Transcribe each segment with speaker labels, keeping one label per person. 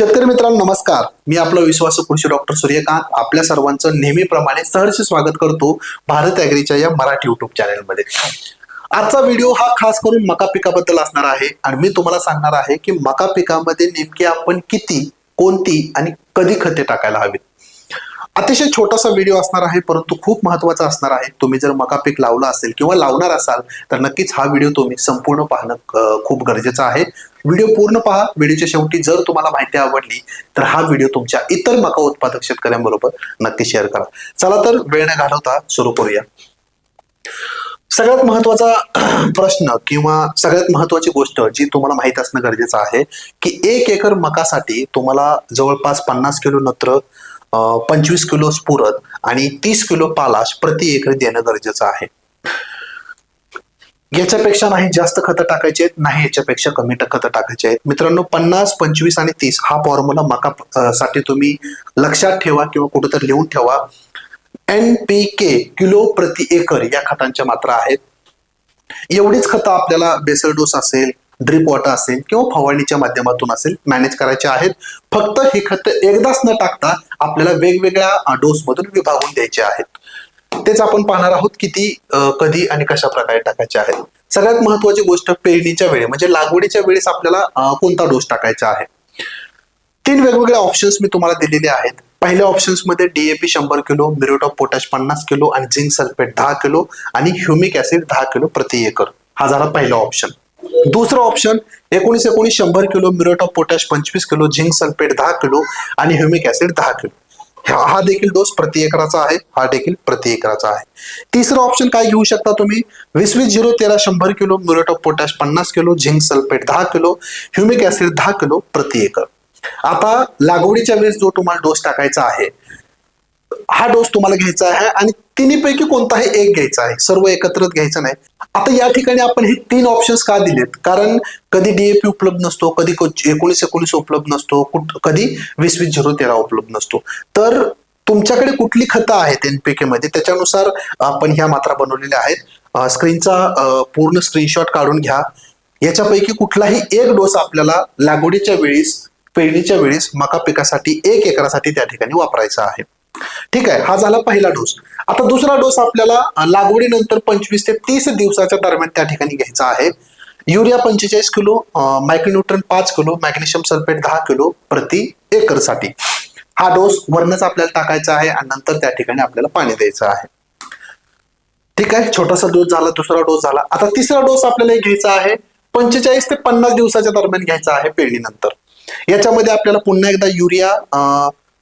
Speaker 1: शेतकरी मित्रांनो नमस्कार. मी आपला विश्वास कृषी डॉक्टर सूर्यकांत. आपल्या सर्वांचं नेहमीप्रमाणे सहर्ष स्वागत करतो भारत ॲग्रीच्या या मराठी युट्यूब चॅनलमध्ये आजचा व्हिडिओ हा खास करून मका पिकाबद्दल असणार आहे. आणि मी तुम्हाला सांगणार आहे की मका पिकामध्ये नेमकी आपण किती कोणती आणि कधी खते टाकायला हवीत. अतिशय छोटासा व्हिडिओ असणार आहे परंतु खूप महत्त्वाचा असणार आहे. तुम्ही जर मका पीक लावला असेल किंवा लावणार असाल तर नक्कीच हा व्हिडिओ तुम्ही संपूर्ण पाहणं खूप गरजेचं आहे. व्हिडिओ पूर्ण पहा. व्हिडिओच्या शेवटी जर तुम्हाला माहिती आवडली तर हा व्हिडिओ तुमच्या इतर मका उत्पादक शेतकऱ्यांबरोबर नक्की शेअर करा. चला तर वेळ न घालवता सुरू करूया. सगळ्यात महत्त्वाचा प्रश्न किंवा सगळ्यात महत्वाची गोष्ट जी तुम्हाला माहीत असणं गरजेचं आहे की एक एकर मकासाठी तुम्हाला जवळपास पन्नास किलो नत्र पंचवीस किलो स्फुरद आणि तीस किलो पालाश प्रति एकर देणं गरजेचं आहे. याच्यापेक्षा नाही जास्त खतं टाकायचे आहेत नाही याच्यापेक्षा कमी खतं टाकायचे आहेत. मित्रांनो पन्नास पंचवीस आणि तीस हा फॉर्म्युला मका साठी तुम्ही लक्षात ठेवा किंवा कुठेतरी लिहून ठेवा. एन पी के किलो प्रति एकर या खतांच्या मात्रा आहेत. एवढीच खतं आपल्याला बेसल डोस असेल ड्रिप वॉटर असेल किंवा फवारणीच्या माध्यमातून असेल मॅनेज करायचे आहेत. फक्त हे खत एकदाच न टाकता आपल्याला वेगवेगळ्या डोस मधून विभागून द्यायचे आहेत. तेच आपण पाहणार आहोत किती कधी आणि कशा प्रकारे टाकायचे आहेत. सगळ्यात महत्वाची गोष्ट पेरणीच्या वेळी म्हणजे लागवडीच्या वेळेस आपल्याला कोणता डोस टाकायचा आहे? तीन वेगवेगळे ऑप्शन्स मी तुम्हाला दिलेले आहेत. पहिल्या ऑप्शन्समध्ये डीएपी शंभर किलो मिरोट ऑफ पोटॅश पन्नास किलो आणि झिंक सल्फेट दहा किलो आणि ह्युमिक ऍसिड दहा किलो प्रति एकर. हा झाला पहिला ऑप्शन दुसरं ऑप्शन एकोणीस एकोणीस शंभर किलो म्युरेट ऑफ पोटॅश पंचवीस किलो झिंक सल्फेट दहा किलो आणि ह्युमिक ऍसिड दहा किलो. हा हा देखील डोस प्रति एकराचा आहे हा देखील प्रति एकराचा आहे. तिसरं ऑप्शन काय घेऊ शकता तुम्ही? वीस वीस झिरो तेरा शंभर किलो म्युरेट ऑफ पोटॅश पन्नास किलो झिंक सल्फेट दहा किलो ह्युमिक ऍसिड दहा किलो प्रति एकर. आता लागवडीच्या वेळेस जो तुम्हाला डोस टाकायचा आहे हा डोस तुम्हाला घ्यायचा आहे आणि तिन्हीपैकी कोणताही एक घ्यायचा आहे. सर्व एकत्रच घ्यायचं नाही. आता या ठिकाणी आपण हे तीन ऑप्शन्स का दिलेत? कारण कधी डीएपी उपलब्ध नसतो कधी एकोणीस एकोणीस उपलब्ध नसतो कुठ- कधी वीस वीस झिरो तेरा उपलब्ध नसतो. तर तुमच्याकडे कुठली खतं आहेत एनपीके मध्ये? त्याच्यानुसार आपण ह्या मात्रा बनवलेल्या आहेत. स्क्रीनचा पूर्ण स्क्रीनशॉट काढून घ्या. याच्यापैकी कुठलाही एक डोस आपल्याला लागवडीच्या वेळीस पेरणीच्या वेळेस मका पिकासाठी एक एकरासाठी त्या ठिकाणी वापरायचा आहे. ठीक आहे हा झाला पहिला डोस आता दुसरा डोस आपल्याला लागवडीनंतर पंचवीस ते तीस दिवसाच्या दरम्यान त्या ठिकाणी घ्यायचा आहे. युरिया पंचेचाळीस किलो मायक्रोन्यूट्रन पाच किलो मॅग्नेशियम सल्फेट दहा किलो प्रति एकरसाठी. हा डोस वरनच आपल्याला टाकायचा आहे आणि नंतर त्या ठिकाणी आपल्याला पाणी द्यायचं आहे. ठीक आहे छोटासा डोस झाला दुसरा डोस झाला. आता तिसरा डोस आपल्याला घ्यायचा आहे पंचेचाळीस ते पन्नास दिवसाच्या दरम्यान घ्यायचा आहे पेरणीनंतर. याच्यामध्ये आपल्याला पुन्हा एकदा युरिया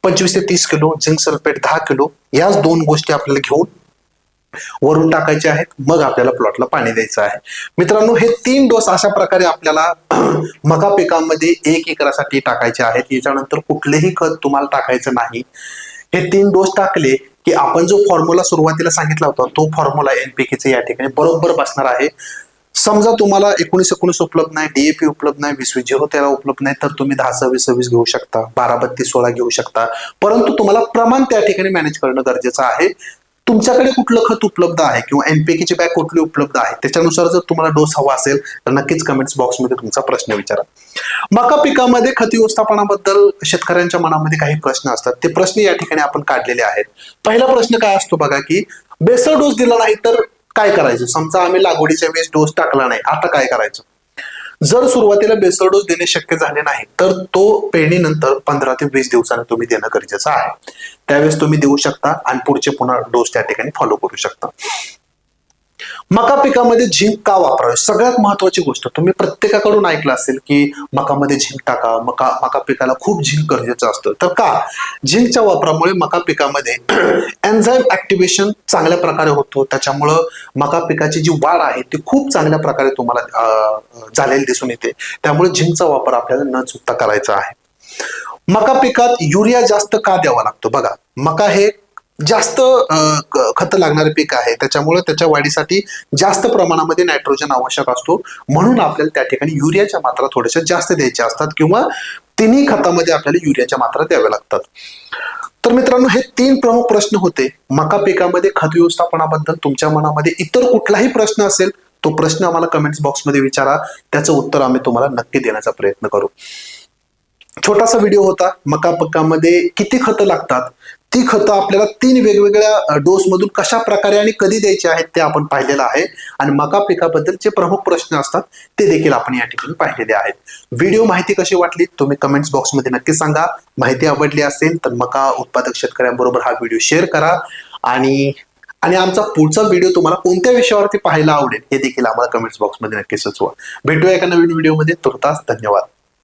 Speaker 1: पंचवीस ते तीस किलो झिंक सल्फेट दहा किलो याच दोन गोष्टी आपल्याला घेऊन वरून टाकायचे आहेत. मग आपल्याला प्लॉटला पाणी द्यायचं आहे. मित्रांनो हे तीन डोस अशा प्रकारे आपल्याला मका पिकामध्ये एक एकरासाठी टाकायचे आहेत. याच्यानंतर कुठलेही खत तुम्हाला टाकायचं नाही. हे तीन डोस टाकले की आपण जो फॉर्म्युला सुरुवातीला सांगितला होता तो फॉर्म्युला एनपीकेचा या ठिकाणी बरोबर बसणार आहे. समजा तुम्हाला एकोणीस एकोणीस उपलब्ध नाही डीएपी उपलब्ध नाही वीस वीस झिरो हो तेरा उपलब्ध नाही तर तुम्ही दहा सव्वीस सव्वीस घेऊ शकता बारा बत्तीस सोळा घेऊ शकता. परंतु तुम्हाला प्रमाण त्या ठिकाणी मॅनेज करणं गरजेचं आहे. तुमच्याकडे कुठलं खत उपलब्ध आहे किंवा एनपीकेची बॅग कुठली उपलब्ध आहे? त्याच्यानुसार जर तुम्हाला डोस हवा असेल तर नक्कीच कमेंट्स बॉक्समध्ये तुमचा प्रश्न विचारा. मका पिकामध्ये खत व्यवस्थापनाबद्दल शेतकऱ्यांच्या मनामध्ये काही प्रश्न असतात. ते प्रश्न या ठिकाणी आपण काढलेले आहेत. पहिला प्रश्न काय असतो बघा की बेसर डोस दिला नाही तर काय करायचं? समजा आम्ही लागवडीच्या वेळेस डोस टाकला नाही आता काय करायचं? जर सुरुवातीला बेसर डोस देणे शक्य झाले नाही तर तो पेरणीनंतर पंधरा ते वीस दिवसांनी तुम्ही देणं गरजेचं आहे. त्यावेळेस तुम्ही देऊ शकता आणि पुढचे पुन्हा डोस त्या ठिकाणी फॉलो करू शकता. मका पिकामध्ये झिंक का वापरावे? सगळ्यात महत्वाची गोष्ट तुम्ही प्रत्येकाकडून ऐकलं असेल की मकामध्ये झिंक टाका मका मका पिकाला खूप झिंक गरजेचं असतं. तर का? झिंकच्या वापरामुळे मका पिकामध्ये एन्झाईम ऍक्टिव्हेशन चांगल्या प्रकारे होतो. त्याच्यामुळं मका पिकाची जी वाढ आहे ती खूप चांगल्या प्रकारे तुम्हाला झालेली दिसून येते. त्यामुळे झिंकचा वापर आपल्याला न चुकता करायचा आहे. मका पिकात युरिया जास्त का द्यावा लागतो? बघा मका हे जास्त खत लागणारे पीक आहे. त्याच्यामुळे त्याच्या वाढीसाठी जास्त प्रमाणामध्ये नायट्रोजन आवश्यक असतो. म्हणून आपल्याला त्या ठिकाणी युरियाच्या मात्रा थोड्याशा जास्त द्यायच्या असतात किंवा तिन्ही खतामध्ये आपल्याला युरियाच्या मात्रा द्याव्या लागतात. तर मित्रांनो हे तीन प्रमुख प्रश्न होते. मका पिकामध्ये खत व्यवस्थापनाबद्दल तुमच्या मनामध्ये इतर कुठलाही प्रश्न असेल तो प्रश्न आम्हाला कमेंट्स बॉक्समध्ये विचारा. त्याचं उत्तर आम्ही तुम्हाला नक्की देण्याचा प्रयत्न करू. छोटासा व्हिडिओ होता मका पक्कामध्ये किती खतं लागतात? ती खतं आपल्याला तीन वेगवेगळ्या डोसमधून कशा प्रकारे आणि कधी द्यायची आहेत ते आपण पाहिलेलं आहे. आणि मका पिकाबद्दल जे प्रमुख प्रश्न असतात ते देखील आपण या ठिकाणी पाहिलेले आहेत. व्हिडिओ माहिती कशी वाटली तुम्ही कमेंट्स बॉक्समध्ये नक्की सांगा. माहिती आवडली असेल तर मका उत्पादक शेतकऱ्यांबरोबर हा व्हिडिओ शेअर करा. आणि आणि आमचा पुढचा व्हिडिओ तुम्हाला कोणत्या विषयावरती पाहायला आवडेल हे देखील आम्हाला कमेंट्स बॉक्समध्ये नक्की सुचवा. भेटूया एका नवीन व्हिडिओमध्ये. तुर्तास धन्यवाद.